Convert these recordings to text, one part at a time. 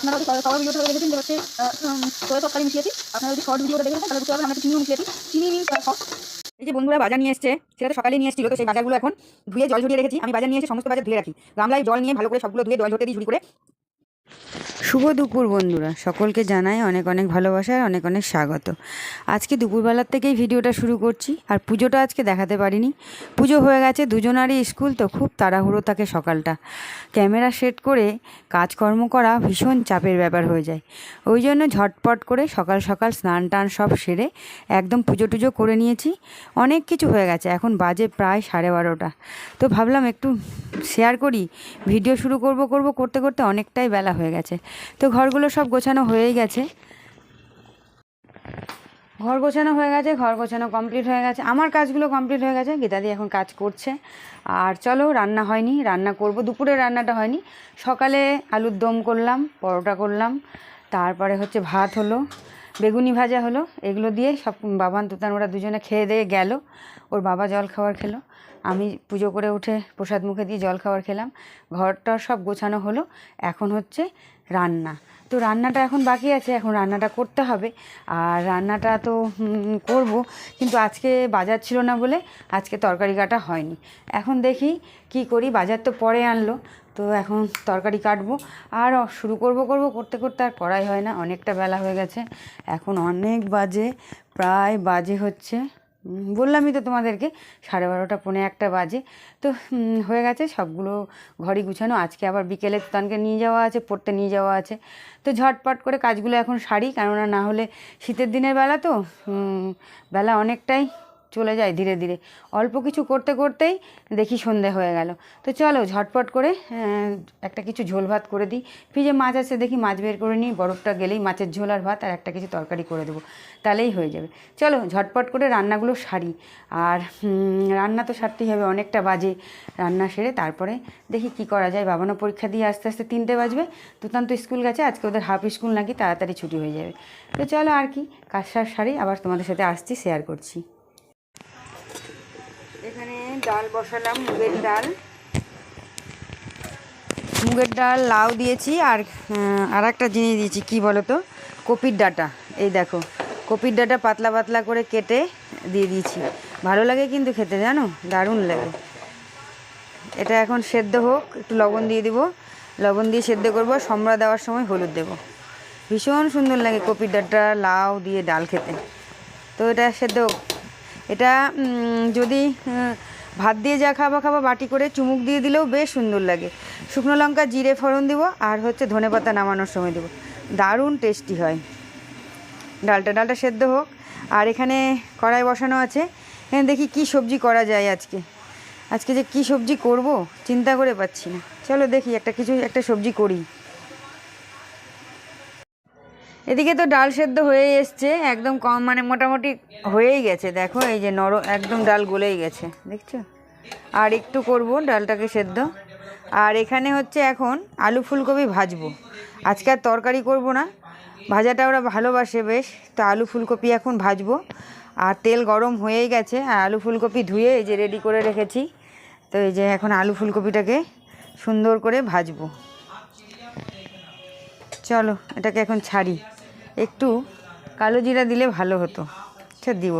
আপনারা যদি কভার ভিডিওটা দেখেছেন যে হচ্ছে সোয়া তরকারি মিশিয়েছি আপনারা যদি শর্ট ভিডিওটা দেখেছেন, তাহলে বুঝতে পারবেন আমরা চিনিও মিশিয়েছি। চিনি মিন্স সস। এই যে বন্ধুরা বাজার নিয়ে এসছে, সেটা তো সকালে নিয়ে এসেছিল, তো সেই বাজারগুলো এখন ধুয়ে জল ঝরিয়ে রেখেছি। আমি বাজার নিয়ে এসে সমস্ত বাজার ধুয়ে রাখি। গামলায় জল নিয়ে ভালো করে সবগুলো ধুয়ে জল ঝরতে দিই ঝুড়ি করে। শুভ দুপুর বন্ধুরা। সকলকে জানাই অনেক অনেক ভালোবাসা আর অনেক অনেক স্বাগত। আজকে দুপুরবেলার থেকেই ভিডিওটা শুরু করছি আর পুজোটা আজকে দেখাতে পারিনি। পুজো হয়ে গেছে দুজনারই স্কুল, তো খুব তাড়াহুড়ো থাকে সকালটা। ক্যামেরা সেট করে কাজকর্ম করা ভীষণ চাপের ব্যাপার হয়ে যায়। ওই জন্য ঝটপট করে সকাল সকাল স্নান টান সব সেরে একদম পুজো টুজো করে নিয়েছি। অনেক কিছু হয়ে গেছে, এখন বাজে প্রায় সাড়ে বারোটা। তো ভাবলাম একটু শেয়ার করি। ভিডিও শুরু করব করব করতে করতে অনেকটাই বেলা গেছে। তো ঘরগুলো সব গোছানো হয়েই গেছে। ঘর গোছানো হয়ে গেছে, ঘর গোছানো কমপ্লিট হয়ে গেছে। আমার কাজগুলো কমপ্লিট হয়ে গেছে, গীতাদি এখন কাজ করছে। আর চলো, রান্না হয়নি, রান্না করব। দুপুরে রান্নাটা হয়নি। সকালে আলুর দম করলাম, পরোটা করলাম। তারপরে হচ্ছে ভাত হলো। বেগুনি ভাজা হলো, এগুলো দিয়ে সব বাবান তুতান ওরা দুজনে খেয়ে দিয়ে গেল। ওর বাবা জল খাবার খেলো। আমি পুজো করে উঠে প্রসাদ মুখে দিয়ে জল খাবার খেলাম। ঘরটা সব গোছানো হলো। এখন হচ্ছে রান্না। তো রান্নাটা এখন বাকি আছে, এখন রান্নাটা করতে হবে। আর রান্নাটা তো করব, কিন্তু আজকে বাজার ছিল না বলে আজকে তরকারি কাটা হয়নি। এখন দেখি কি করি, বাজার তো পরে আনলো। তো এখন তরকারি কাটবো। আর শুরু করব করব, করতে করতে আর করাই হয় না। অনেকটা বেলা হয়ে গেছে। এখন অনেক বাজে, প্রায় বাজে হচ্ছে। বললামই তো তোমাদেরকে, সাড়ে বারোটা, পৌনে একটা বাজে। তো হয়ে গেছে সবগুলো ঘরই গুছানো। আজকে আবার বিকেলে তুতানকে নিয়ে যাওয়া আছে পড়তে নিয়ে যাওয়া আছে। তো ঝটপট করে কাজগুলো এখন সারি, কেননা না হলে শীতের দিনের বেলা তো বেলা অনেকটাই চলে যায় ধীরে ধীরে। অল্প কিছু করতে করতেই দেখি সন্ধে হয়ে গেল। তো চলো ঝটপট করে একটা কিছু ঝোল ভাত করে দিই। ফ্রিজে মাছ আছে দেখি, মাছ বের করে নিই। বরফটা গেলেই মাছের ঝোল আর ভাত আর একটা কিছু তরকারি করে দেবো। তাহলেই হয়ে যাবে। চলো ঝটপট করে রান্নাগুলো সারি। আর রান্না তো সারতেই হবে। অনেকটা বাজে রান্না সেরে তারপরে দেখি কি করা যায়। বাবানও পরীক্ষা দিয়ে আস্তে আস্তে তিনটে বাজবে। তুতান তো স্কুল গেছে। আজকে ওদের হাফ স্কুল নাকি, তাড়াতাড়ি ছুটি হয়ে যাবে। তো চলো আর কি কাজ সার। সারি আবার তোমাদের সাথে আসছি শেয়ার করছি। ডাল বসালাম, মুগের ডাল। মুগের ডাল, লাউ দিয়েছি আর আর একটা জিনিস দিয়েছি, কি বলো তো কপির ডাটা। এই দেখো, কপির ডাটা পাতলা পাতলা করে কেটে দিয়ে দিয়েছি। ভালো লাগে কিন্তু খেতে, জানো? দারুণ লাগে। এটা এখন সেদ্ধ হোক, একটু লবণ দিয়ে দিব। লবণ দিয়ে সেদ্ধ করব, সম্রা দেওয়ার সময় হলুদ দেবো। ভীষণ সুন্দর লাগে কপির ডাটা, লাউ দিয়ে ডাল খেতে। তো এটা সেদ্ধ। এটা যদি ভাত দিয়ে যা খাবা খাবা, বাটি করে চুমুক দিয়ে দিলেও বেশ সুন্দর লাগে। শুকনো লঙ্কা, জিরে ফোড়ন দিব আর হচ্ছে ধনেপাতা নামানোর সময় দেবো। দারুণ টেস্টি হয়। ডালটা ডালটা সেদ্ধ হোক। আর এখানে কড়াই বসানো আছে। এখানে দেখি কি সবজি করা যায় আজকে। আজকে যে কি সবজি করব, চিন্তা করে পাচ্ছি না। চলো দেখি একটা কিছু, একটা সবজি করি। এদিকে তো ডাল সেদ্ধ হয়ে এসছে, একদম কম মানে মোটামুটি হয়েই গেছে। দেখো, এই যে নর একদম ডাল গলেই গেছে, দেখছ? আর একটু করব ডালটাকে সেদ্ধ। আর এখানে হচ্ছে এখন আলু ফুলকপি ভাজবো। আজকে আর তরকারি করব না, ভাজাটা ওরা ভালোবাসে বেশ। তো আলু ফুলকপি এখন ভাজবো। আর তেল গরম হয়েই গেছে, আর আলু ফুলকপি ধুয়ে এই যে রেডি করে রেখেছি। তো এই যে এখন আলু ফুলকপিটাকে সুন্দর করে ভাজবো। চলো, এটাকে এখন ছাড়ি। একটু কালো জিরা দিলে ভালো হতো। আচ্ছা দিব।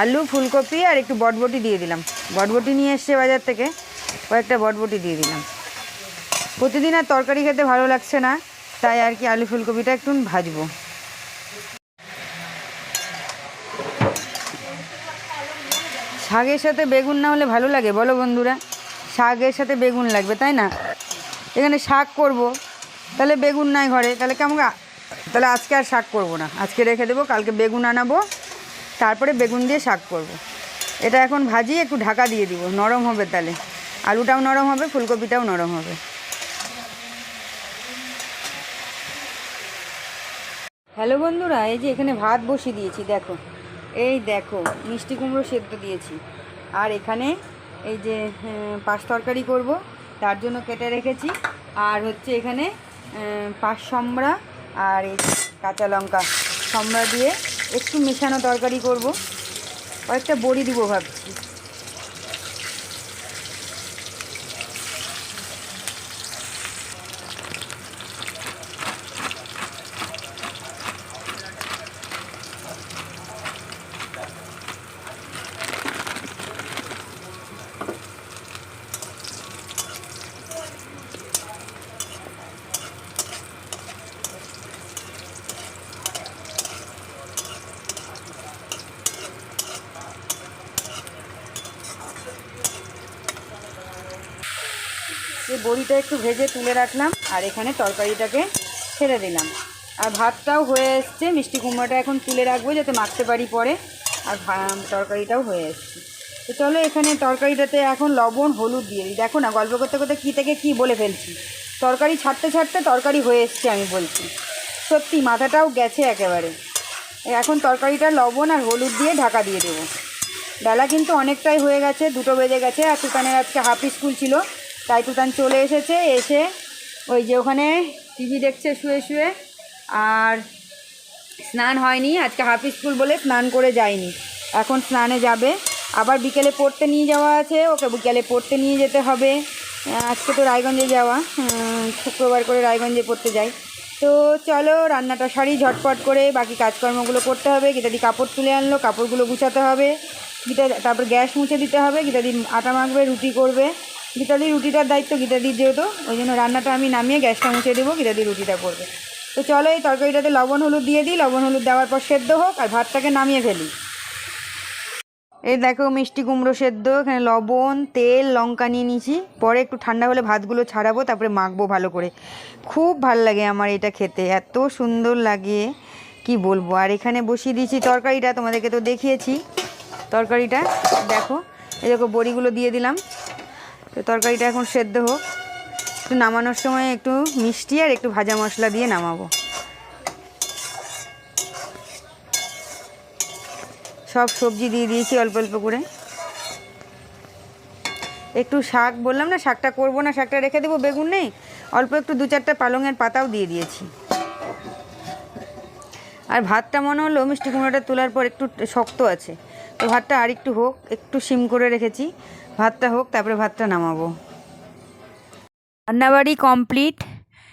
আলু, ফুলকপি আর একটু বটবটি দিয়ে দিলাম। বটবটি নিয়ে এসছে বাজার থেকে। কয়েকটা বটবটি দিয়ে দিলাম। প্রতিদিন আর তরকারি খেতে ভালো লাগছে না, তাই আর কি আলু ফুলকপিটা একটু ভাজবো। শাকের সাথে বেগুন না হলে ভালো লাগে, বলো বন্ধুরা? শাকের সাথে বেগুন লাগবে, তাই না? এখানে শাক করব, তাহলে বেগুন নাই ঘরে, তাহলে কেমন তাহলে আজকে আর শাক করব না। আজকে রেখে দেবো, কালকে বেগুন আনাবো, তারপরে বেগুন দিয়ে শাক করব। এটা এখন ভাজি একটু ঢাকা দিয়ে দিব, নরম হবে তাহলে। আলুটাও নরম হবে, ফুলকপিটাও নরম হবে। হ্যালো বন্ধুরা, এই যে এখানে ভাত বসিয়ে দিয়েছি, দেখো। এই দেখো, মিষ্টি কুমড়ো সেদ্ধ দিয়েছি। আর এখানে এই যে পাঁচ তরকারি করব, তার জন্য কেটে রেখেছি। আর হচ্ছে এখানে পাঁচ সম্বরা আর এই কাঁচা লঙ্কা সম্বরা দিয়ে একটু মেশানো তরকারি করব। কয়েকটা বড়ি দিব ভাবছি। বড়িটা একটু ভেজে তুলে রাখলাম আর এখানে তরকারিটাকে ছেড়ে দিলাম। আর ভাতটাও হয়ে এসছে, মিষ্টি কুমড়োটা এখন তুলে রাখব যাতে মাখতে পারি পরে। আর তরকারিটাও হয়ে এসছে। তো চলো এখানে তরকারিটাতে এখন লবণ, হলুদ দিয়ে দিই। দেখো না, গল্প করতে করতে কী থেকে কী বলে ফেলছি। তরকারি ছাড়তে ছাড়তে তরকারি হয়ে এসছে আমি বলছি। সত্যি, মাথাটাও গেছে একেবারে। এখন তরকারিটা লবণ আর হলুদ দিয়ে ঢাকা দিয়ে দেবো। বেলা কিন্তু অনেকটাই হয়ে গেছে, দুটো বেজে গেছে, আর তুতানের আজকে হাফ স্কুল ছিল। তুতান চলে এসেছে, এসে ওই যে ওখানে টিভি দেখছে, শুয়ে শুয়ে। আর স্নান হয়নি, আজকে হাফ স্কুল বলে স্নান করে যায়নি। এখন স্নানে যাবে। আবার বিকেলে পড়তে নিয়ে যাওয়া আছে, ওকে বিকেলে পড়তে নিয়ে যেতে হবে। আজকে তো রায়গঞ্জে যাওয়া শুক্রবার করে রায়গঞ্জে পড়তে যাই। তো চলো, রান্নাটা সারি, ঝটপট করে বাকি কাজকর্মগুলো করতে হবে। গীতাদি কাপড় তুলে আনলো, কাপড়গুলো গুছাতে হবে। গীতা তারপর গ্যাস মুছে দিতে হবে। গীতাদি আটা মাখবে, রুটি করবে। গীতাদি রুটিটার দায়িত্ব গীতাদির যেহেতু, ওই জন্য রান্নাটা আমি নামিয়ে গ্যাসটা মুছে দেবো গীতাদি রুটিটা করবে। তো চলো এই তরকারিটাতে লবণ, হলুদ দিয়ে দিই, লবণ, হলুদ দেওয়ার পর সেদ্ধ হোক আর ভাতটাকে নামিয়ে ফেলি। এই দেখো মিষ্টি কুমড়ো সেদ্ধ, এখানে লবণ, তেল, লঙ্কা নিয়ে নিয়েছি। পরে একটু ঠান্ডা হলে ভাতগুলো ছাড়াবো, তারপরে মাখবো ভালো করে। খুব ভালো লাগে আমার এটা খেতে, এত সুন্দর লাগে, কি বলব? আর এখানে বসিয়ে দিয়েছি তরকারিটা, তোমাদেরকে তো দেখিয়েছি তরকারিটা। দেখো, এই দেখো বড়িগুলো দিয়ে দিলাম। তো তরকারিটা এখন সেদ্ধ হোক। একটু নামানোর সময় একটু মিষ্টি আর একটু ভাজা মশলা দিয়ে নামাবো। সব সবজি দিয়ে দিয়েছি অল্প অল্প করে। একটু শাক বললাম না, শাকটা করব না, শাকটা রেখে দেবো, বেগুন নেই। অল্প একটু দু চারটা পালংয়ের পাতাও দিয়ে দিয়েছি। আর ভাতটা মনে হলো মিষ্টি কুমড়োটা তোলার পর একটু শক্ত আছে। তো ভাতটা আর একটু হোক, একটু সিম করে রেখেছি। ভাতটা হোক, তারপরে ভাতটা নামাবো। রান্নাবাড়ি কমপ্লিট।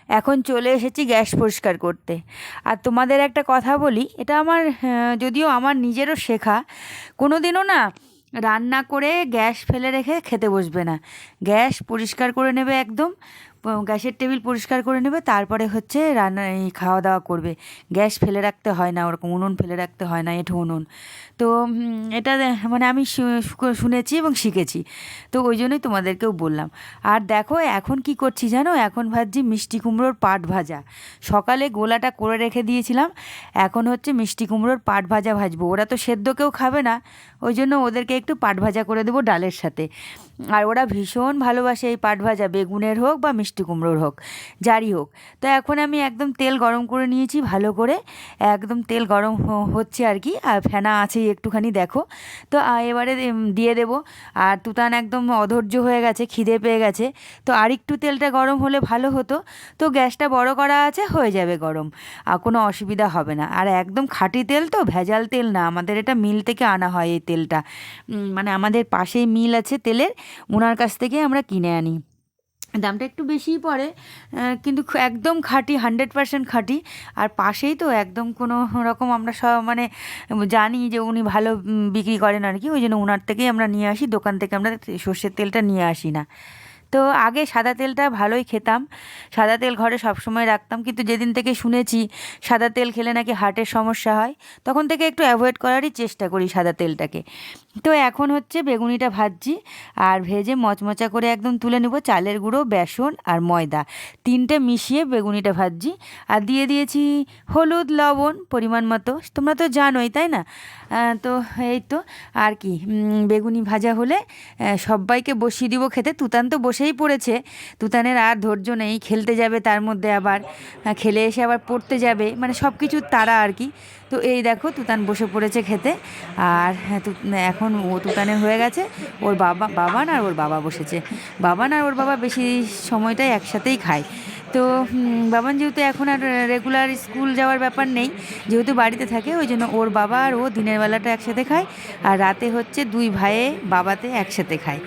এখন চলে এসেছি গ্যাস পরিষ্কার করতে। আর তোমাদের একটা কথা বলি, এটা আমার যদিও আমার নিজেরও শেখা কোনো দিনও না রান্না করে গ্যাস ফেলে রেখে খেতে বসবে না। গ্যাস পরিষ্কার করে নেবে একদম গ্যাসের টেবিল পরিষ্কার করে নেবে, তারপরে হচ্ছে রান্না, এই খাওয়া দাওয়া করবে। গ্যাস ফেলে রাখতে হয় না, ওরকম উনুন ফেলে রাখতে হয় না, এঠো উনুন। তো এটা মানে আমি শুনেছি এবং শিখেছি। তো ওই জন্যই তোমাদেরকেও বললাম। আর দেখো, এখন কি করছি জানো? এখন ভাজছি মিষ্টি কুমড়োর পাট ভাজা। সকালে গোলাটা করে রেখে দিয়েছিলাম, এখন হচ্ছে মিষ্টি কুমড়োর পাট ভাজা ভাজবো। ওরা তো সেদ্ধ কেউ খাবে না, ওই জন্য ওদেরকে একটু পাট ভাজা করে দেবো ডালের সাথে। আর ওরা ভীষণ ভালোবাসে এই পাট ভাজা, বেগুনের হোক বা মিষ্টি কুমড়োর হোক, যারই হোক। তো এখন আমি একদম তেল গরম করে নিয়েছি ভালো করে। একদম তেল গরম হচ্ছে আর কি, আর ফেনা আছেই একটুখানি, দেখো। তো এবারে দিয়ে দেবো। আর তুতান একদম অধৈর্য হয়ে গেছে, খিদে পেয়ে গেছে। তো আরেকটু তেলটা গরম হলে ভালো হতো। তো গ্যাসটা বড় করা আছে, হয়ে যাবে গরম। আর কোনো অসুবিধা হবে না। আর একদম খাঁটি তেল তো, ভেজাল তেল না। আমাদের এটা মিল থেকে আনা হয় এই তেলটা। মানে আমাদের পাশেই মিল আছে তেলের। ওনার কাছ থেকে আমরা কিনে আনি। দামটা একটু বেশিই পড়ে কিন্তু একদম খাঁটি হান্ড্রেড পার্সেন্ট খাঁটি। আর পাশেই তো একদম কোনো রকম আমরা সব মানে জানি যে উনি ভালো বিক্রি করেন আর কি। ওই জন্য ওনার থেকেই আমরা নিয়ে আসি, দোকান থেকে আমরা সর্ষের তেলটা নিয়ে আসি না। তো আগে সাদা তেলটা ভালোই খেতাম। সাদা তেল ঘরে সবসময় রাখতাম, কিন্তু যেদিন থেকে শুনেছি সাদা তেল খেলে নাকি হার্টের সমস্যা হয়, তখন থেকে একটু অ্যাভয়েড করারই চেষ্টা করি সাদা তেলটাকে। তো এখন হচ্ছে বেগুনিটা ভাজছি আর ভেজে মচমচা করে একদম তুলে নেব চালের গুঁড়ো, বেসন আর ময়দা। তিনটে মিশিয়ে বেগুনিটা ভাজছি আর দিয়ে দিয়েছি হলুদ, লবণ পরিমাণ মতো। তোমরা তো জানোই, তাই না? তো এই তো। আর কি বেগুনি ভাজা হলে সবাইকে বসিয়ে দিব খেতে। তুতান তো বসেই পড়েছে। তুতানের আর ধৈর্য নেই, খেলতে যাবে তার মধ্যে আবার। খেলে এসে আবার পড়তে যাবে। মানে সব কিছুর তারা আর কি। তো এই দেখো তুতান বসে পড়েছে খেতে। আর হ্যাঁ, এখন ও তুতানে হয়ে গেছে। ওর বাবা বাবান আর ওর বাবা বসেছে। বাবান আর ওর বাবা বেশি সময়টাই একসাথেই খায়। তো বাবান যেহেতু এখন আর রেগুলার স্কুল যাওয়ার ব্যাপার নেই, যেহেতু বাড়িতে থাকে, ওই জন্য ওর বাবা আর ও দিনের বেলাটা একসাথে খায় আর রাতে হচ্ছে দুই ভাইয়ে বাবাতে একসাথে খায়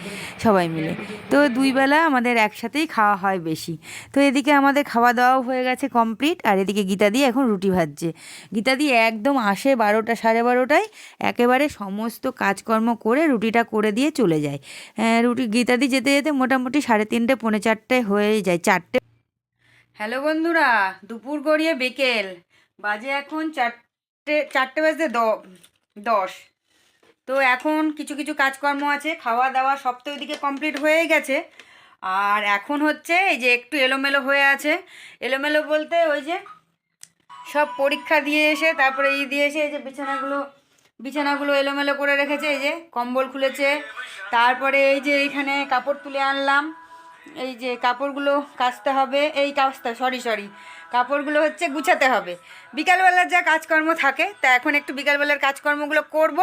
সবাই মিলে। তো দুই বেলা আমাদের একসাথেই খাওয়া হয় বেশি। তো এদিকে আমাদের খাওয়া দাওয়াও হয়ে গেছে কমপ্লিট আর এদিকে গীতা দিয়ে এখন রুটি ভাজছে। গীতা একদম আসে বারোটা, সাড়ে বারোটায়, একেবারে সমস্ত কাজকর্ম করে রুটিটা করে দিয়ে চলে যায়। রুটি, গীতা দিয়ে যেতে যেতে মোটামুটি সাড়ে তিনটে, পৌনে চারটে হয়ে যায়, চারটে হ্যালো বন্ধুরা, দুপুর গড়িয়ে বিকেল। বাজে এখন চারটে চারটে বাজতে দশ। তো এখন কিছু কিছু কাজকর্ম আছে, খাওয়া দাওয়া সব তো ওইদিকে কমপ্লিট হয়ে গেছে। আর এখন হচ্ছে এই যে একটু এলোমেলো হয়ে আছে। এলোমেলো বলতে ওই যে সব পরীক্ষা দিয়ে এসে, তারপরে এই দিয়ে এসে এই যে বিছানাগুলো বিছানাগুলো এলোমেলো করে রেখেছে, এই যে কম্বল খুলেছে। তারপরে এই যে এইখানে কাপড় তুলে আনলাম। এই যে কাপড়গুলো কাচতে হবে, এই কাচতে সরি সরি কাপড়গুলো হচ্ছে গুছাতে হবে। বিকালবেলার যা কাজকর্ম থাকে, তা এখন একটু বিকালবেলার কাজকর্মগুলো করব,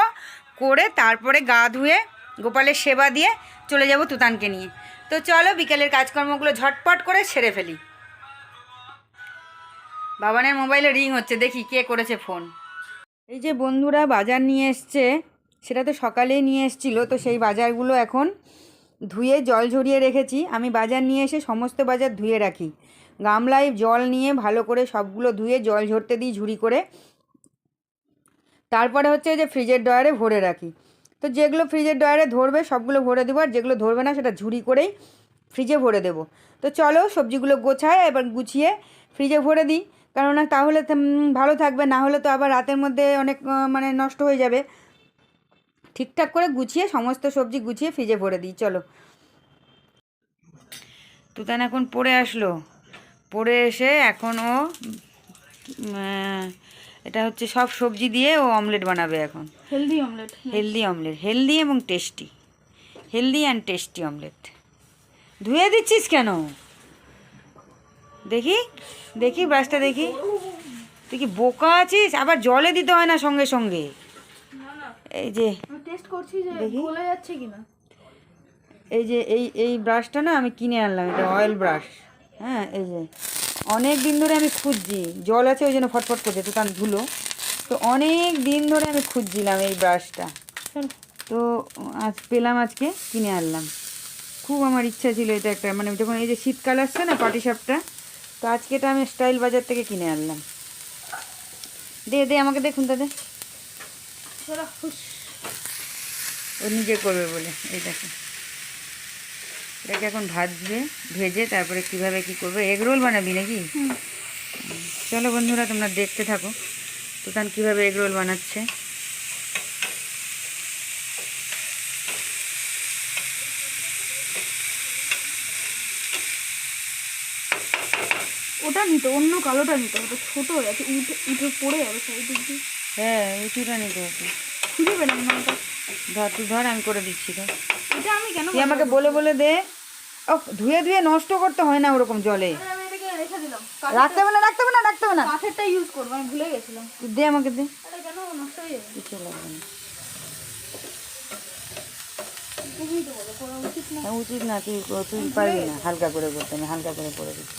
করে তারপরে গা ধুয়ে, গোপালের সেবা দিয়ে চলে যাব তুতানকে নিয়ে। তো চলো বিকালের কাজকর্মগুলো ঝটপট করে সেরে ফেলি। বাবানের মোবাইলে রিং হচ্ছে, দেখি কে করেছে ফোন। এই যে বন্ধুরা বাজার নিয়ে এসছে, সেটা তো সকালেই নিয়ে এসেছিল, তো সেই বাজারগুলো এখন ধুয়ে জল ঝরিয়ে রেখেছি। আমি বাজার নিয়ে এসে সমস্ত বাজার ধুয়ে রাখি। গামলায় জল নিয়ে ভালো করে সবগুলো ধুয়ে জল ঝরতে দিই ঝুড়ি করে। তারপরে হচ্ছে যে ফ্রিজের ডয়ারে ভরে রাখি। তো যেগুলো ফ্রিজের ডয়ারে ধরবে সবগুলো ভরে দেবো, আর যেগুলো ধরবে না সেটা ঝুড়ি করেই ফ্রিজে ভরে দেবো। তো চলো সবজিগুলো গোছায় এবার গুছিয়ে ফ্রিজে ভরে দিই। কেননা তাহলে ভালো থাকবে, না হলে তো আবার রাতের মধ্যে অনেক মানে নষ্ট হয়ে যাবে। ঠিকঠাক করে গুছিয়ে সমস্ত সবজি গুছিয়ে ফ্রিজে ভরে দিই চলো। তুতান এখন পড়ে আসলো। পড়ে এসে এখন ও এটা হচ্ছে সব সবজি দিয়ে ও অমলেট বানাবে এখন। Healthy omelette healthy omelette healthy এবং tasty healthy and tasty omelette ধুয়ে দিচ্ছিস কেন? দেখি দেখি ব্রাশটা দেখি। তুই কি বোকা আছিস? আবার জলে দিতে হয় না সঙ্গে সঙ্গে। এই যে টেস্ট করছি যে। গলে যাচ্ছে কিনা। এই যে এই এই ব্রাশটা না আমি কিনে আনলাম এটা অয়েল ব্রাশ হ্যাঁ এই যে। অনেক দিন ধরে আমি খুঁজছি জল আছে ওই জন্য ফটফট করছে তো তার ধুলো। তো অনেক দিন ধরে আমি খুঁজছিলাম এই ব্রাশটা তো আজ পেলাম আজকে কিনে আনলাম। খুব আমার ইচ্ছা ছিল এটা একটা মানে যখন এই যে শীতকাল আসছে না পাটি সাপটা তো আজকে এটা আমি স্টাইল বাজার থেকে কিনে আনলাম। দে দে আমাকে দেখুন দে। চলো হুস ও নিজে করবে বলে এই দেখো। এটাকে এখন ভাজবে ভেজে তারপরে কীভাবে কি করবে এগ রোল বানাবি নাকি? চলো বন্ধুরা তোমরা দেখতে থাকো। তুতান কীভাবে এগ রোল বানাচ্ছে। ওটা নিতে অন্য কালোটা নিতে ওটা ছোট হয়ে যাচ্ছে উঠে উঠে পড়ে যাবে সাইডের দিকে হ্যাঁ উঁচুটা নিতে হবে খুঁজে পেলাম না ওটা ধর তুই ধর আমি করে দিচ্ছি ধর। এটা আমি কেন তুই আমাকে বলে বলে দে। ও ধুয়ে ধুয়ে নষ্ট করতে হয় না ওরকম জলে। রাখতে হবে না রাখতে হবে না রাখতে হবে না। কাঠেরটা ইউজ করব আমি ভুলে গেছিলাম। তুই দে আমাকে দে। কেন নষ্ট হয়ে যাবে? কিছু লাগবে তো না। হ্যাঁ, উচিত না তুই তুই পারবি না। হালকা করে করতে আমি হালকা করে করে দিচ্ছি।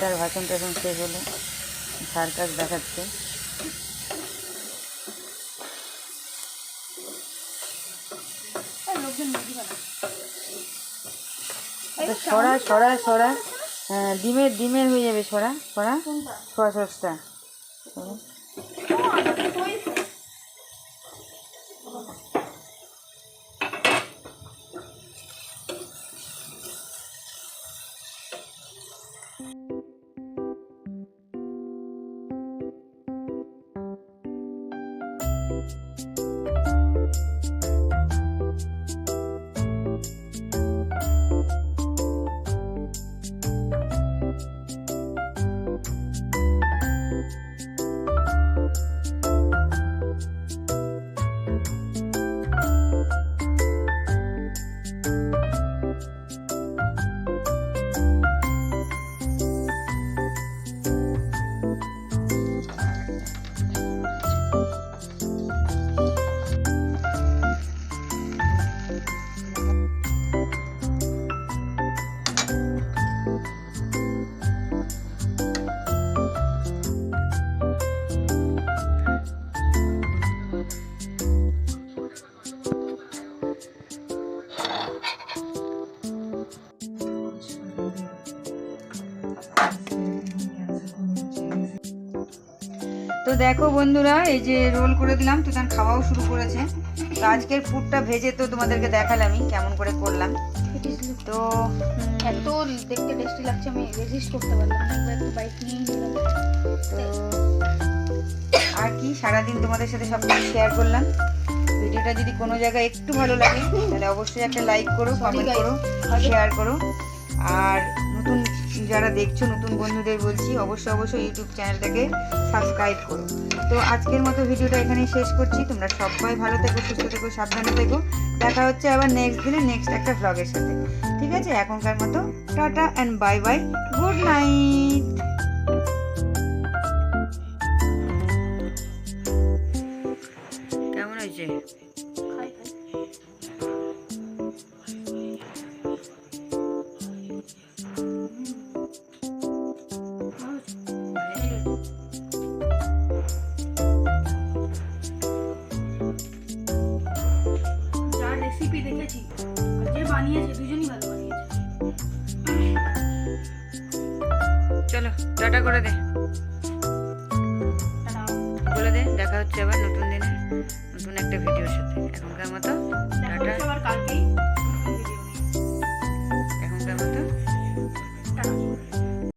মেয়েটার ভাষণ টাষণ শেষ হলো। সার্কাস দেখাচ্ছে। তো সরা সরা সরা। হ্যাঁ ডিমের ডিমের হয়ে যাবে সরা। সরা? সোয়া সসটা আচ্ছা, তো দেখো বন্ধুরা এই যে রোল করে দিলাম তো তার খাওয়াও শুরু করেছে। তো আজকের ফুডটা ভেজে তো তোমাদেরকে দেখালামই কেমন করে করলাম। তো এত দেখতে টেস্টি লাগছে আমি রেজিস্ট করতে পারলাম না বাইক নিয়ে তো আর কি সারাদিন তোমাদের সাথে সব কিছু শেয়ার করলাম। ভিডিওটা যদি কোনো জায়গায় একটু ভালো লাগে, তাহলে অবশ্যই একটা লাইক করো কমেন্ট করো শেয়ার করো। আর নতুন যারা দেখছ, নতুন বন্ধুদের বলছি, অবশ্যই অবশ্যই ইউটিউব চ্যানেলটাকে সাবস্ক্রাইব করো। তো আজকের মতো ভিডিওটা এখানেই শেষ করছি। তোমরা সবাই ভালো থেকো, সুস্থ থেকো, সাবধানে থেকো। দেখা হচ্ছে আবার নেক্সট দিনে নেক্সট একটা ভ্লগের সাথে। ঠিক আছে? এখনকার মতো tata and bye bye good night tata করে দে।